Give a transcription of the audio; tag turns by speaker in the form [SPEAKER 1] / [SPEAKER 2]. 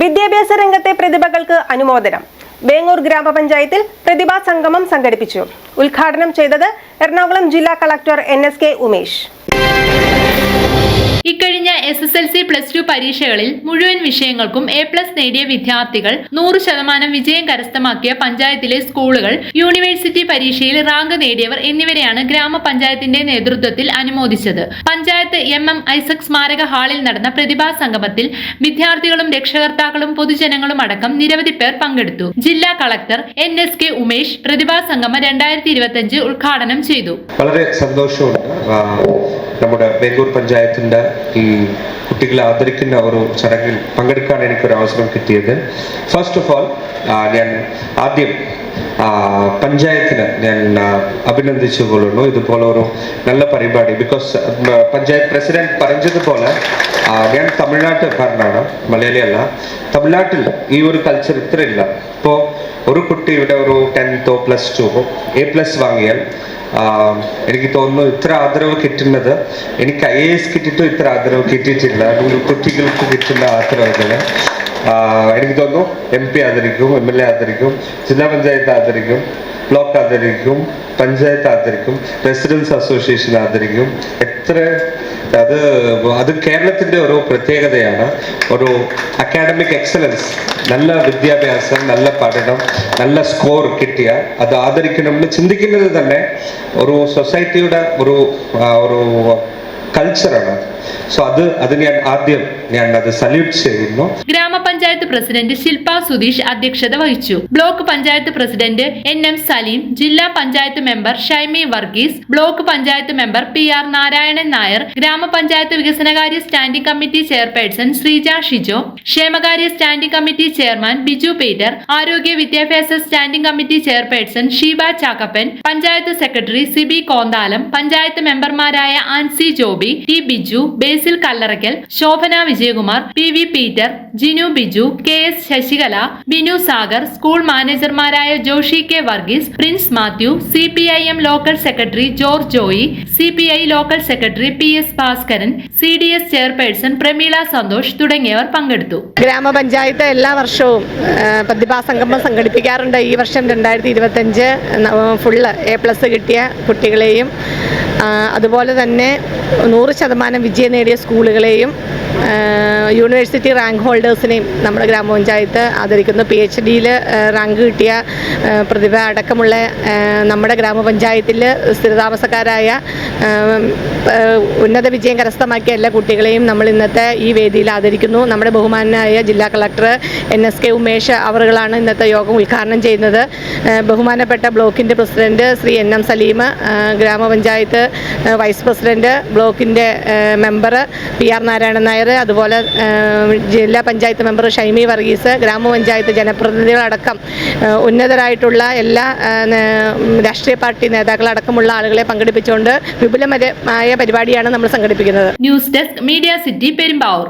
[SPEAKER 1] വിദ്യാഭ്യാസ രംഗത്തെ പ്രതിഭകൾക്ക് അനുമോദനം. വേങ്ങൂർ ഗ്രാമപഞ്ചായത്തിൽ പ്രതിഭാ സംഗമം സംഘടിപ്പിച്ചു. ഉദ്ഘാടനം ചെയ്തത് എറണാകുളം ജില്ലാ collector N S K Umesh.
[SPEAKER 2] ഇക്കഴിഞ്ഞ S S L C plus two പരീക്ഷകളിൽ മുഴുവൻ വിഷയങ്ങൾക്കും എ പ്ലസ് നേടിയ വിദ്യാർത്ഥികൾ നൂറ് ശതമാനം വിജയം കരസ്ഥമാക്കിയ പഞ്ചായത്തിലെ സ്കൂളുകൾ യൂണിവേഴ്സിറ്റി പരീക്ഷയിൽ റാങ്ക് നേടിയവർ എന്നിവരെയാണ് ഗ്രാമപഞ്ചായത്തിന്റെ നേതൃത്വത്തിൽ അനുമോദിച്ചത്. പഞ്ചായത്ത് എം എം ഐസക് സ്മാരക ഹാളിൽ നടന്ന പ്രതിഭാ സംഗമത്തിൽ വിദ്യാർത്ഥികളും രക്ഷകർത്താക്കളും പൊതുജനങ്ങളും അടക്കം നിരവധി പേർ പങ്കെടുത്തു. ജില്ലാ collector N S K Umesh പ്രതിഭാ സംഗമം രണ്ടായിരത്തി ഇരുപത്തിയഞ്ച് ഉദ്ഘാടനം ചെയ്തു.
[SPEAKER 3] വളരെ സന്തോഷമുണ്ട്. നമ്മുടെ ബേഗൂർ പഞ്ചായത്തിന്റെ ഈ കുട്ടികളെ ആദരിക്കുന്ന ഒരു ചടങ്ങിൽ പങ്കെടുക്കാൻ എനിക്കൊരു അവസരം കിട്ടിയത്. ഫസ്റ്റ് ഓഫ് ഓൾ ഞാൻ ആദ്യം ആ, പഞ്ചായത്തിന് ഞാൻ ആ, അഭിനന്ദിച്ചു കൊള്ളുന്നു ഇതുപോലെ ഒരു നല്ല പരിപാടി. ബിക്കോസ് പഞ്ചായത്ത് പ്രസിഡന്റ് പറഞ്ഞതുപോലെ ആ, ഞാൻ തമിഴ്നാട്ടുകാരനാണ് മലയാളിയല്ല. തമിഴ്നാട്ടിൽ ഈ ഒരു കൾച്ചർ ഇത്ര ഇല്ല. ഇപ്പോൾ ഒരു കുട്ടി ഇവിടെ ഒരു ടെൻത്തോ പ്ലസ് ടു എ പ്ലസ് വാങ്ങിയാൽ ആഹ് എനിക്ക് തോന്നുന്നു ഇത്ര ആദരവ് കിട്ടുന്നത് എനിക്ക് ഐ എസ് കിട്ടിയിട്ടും ഇത്ര ആദരവ് കിട്ടിയിട്ടില്ല. കുട്ടികൾക്ക് കിട്ടുന്ന ആദരവുകൾ എനിക്ക് തോന്നുന്നു എം പി ആദരിക്കും എം എൽ എ ആദരിക്കും ജില്ലാ പഞ്ചായത്ത് ആദരിക്കും. ബ്ലോക്ക് ആദരിക്കും പഞ്ചായത്ത് ആദരിക്കും റെസിഡൻസ് അസോസിയേഷൻ ആദരിക്കും. എത്ര അത് അത് കേരളത്തിന്റെ ഒരു പ്രത്യേകതയാണ്. ഒരു അക്കാഡമിക് എക്സലൻസ് നല്ല വിദ്യാഭ്യാസം നല്ല പഠനം നല്ല സ്കോർ കിട്ടിയ അത് ആദരിക്കണമെന്ന് ചിന്തിക്കുന്നത് തന്നെ ഒരു സൊസൈറ്റിയുടെ ഒരു ഒരു കൾച്ചറാണ് സോ അത് അത് ഞാൻ ആദ്യം ഞാൻ അത് സല്യൂട്ട് ചെയ്യുന്നു.
[SPEAKER 2] ഗ്രാമപഞ്ചായത്ത് പ്രസിഡന്റ് ശില്പ സുധീഷ് അധ്യക്ഷത വഹിച്ചു. Block panchayat president N M Saleem ജില്ലാ panchayat member Shaimy Varghese block panchayat member P R Narayanan Nair ഗ്രാമപഞ്ചായത്ത് വികസനകാര്യ standing committee chairperson Sreeja Shijo ക്ഷേമകാര്യ standing committee chairman Biju Peter ആരോഗ്യ വിദ്യാഭ്യാസ standing committee chairperson Sheeba Chakkappan panchayat secretary Sibi Konthalam panchayat മെമ്പർമാരായ Ancy Joby T Biju Basil Kallarakkal Shobhana Vijayakumar P V Peter Jinu Biju K S Sasikala Binu Sagar school മാനേജർമാരായ Joshy K Varghese Prince Mathew C P I M local secretary George Joy C P I local secretary P S Bhaskaran C D S chairperson Prameela Santhosh തുടങ്ങിയവർ പങ്കെടുത്തു.
[SPEAKER 4] ഗ്രാമപഞ്ചായത്ത് എല്ലാ വർഷവും പ്രതിഭാ സംഗമം സംഘടിപ്പിക്കാറുണ്ട്. ഈ വർഷം രണ്ടായിരത്തി ഇരുപത്തഞ്ച് ഫുള്ള് എ പ്ലസ് കിട്ടിയ കുട്ടികളെയും അതുപോലെ തന്നെ നൂറ് ശതമാനം വിജയം നേടിയ സ്കൂളുകളെയും യൂണിവേഴ്സിറ്റി റാങ്ക് ഹോൾഡേഴ്സിനെയും നമ്മുടെ ഗ്രാമപഞ്ചായത്ത് ആദരിക്കുന്നു. പി എച്ച് ഡിയിൽ റാങ്ക് കിട്ടിയ പ്രതിഭ അടക്കമുള്ള നമ്മുടെ ഗ്രാമപഞ്ചായത്തിൽ സ്ഥിരതാമസക്കാരായ ഉന്നത വിജയം കരസ്ഥമാക്കിയ എല്ലാ കുട്ടികളെയും നമ്മൾ ഇന്നത്തെ ഈ വേദിയിൽ ആദരിക്കുന്നു. നമ്മുടെ ബഹുമാനായ ജില്ലാ collector N S K Umesh അവറുകളാണ് ഇന്നത്തെ യോഗം ഉദ്ഘാടനം ചെയ്യുന്നത്. ബഹുമാനപ്പെട്ട ബ്ലോക്കിന്റെ president Shri N M Saleem ഗ്രാമപഞ്ചായത്ത് വൈസ് പ്രസിഡന്റ് ബ്ലോക്കിന്റെ member P R Narayanan Nair അതുപോലെ ജില്ലാ പഞ്ചായത്ത് മെമ്പർ ഷൈമി വർഗീസ് ഗ്രാമപഞ്ചായത്ത് ജനപ്രതിനിധികളടക്കം ഉന്നതരായിട്ടുള്ള എല്ലാ രാഷ്ട്രീയ പാർട്ടി നേതാക്കളടക്കമുള്ള ആളുകളെ പങ്കെടുപ്പിച്ചുകൊണ്ട് വിപുലമായ പരിപാടിയാണ് നമ്മൾ സംഘടിപ്പിക്കുന്നത്.
[SPEAKER 2] News desk media city Perumbavoor.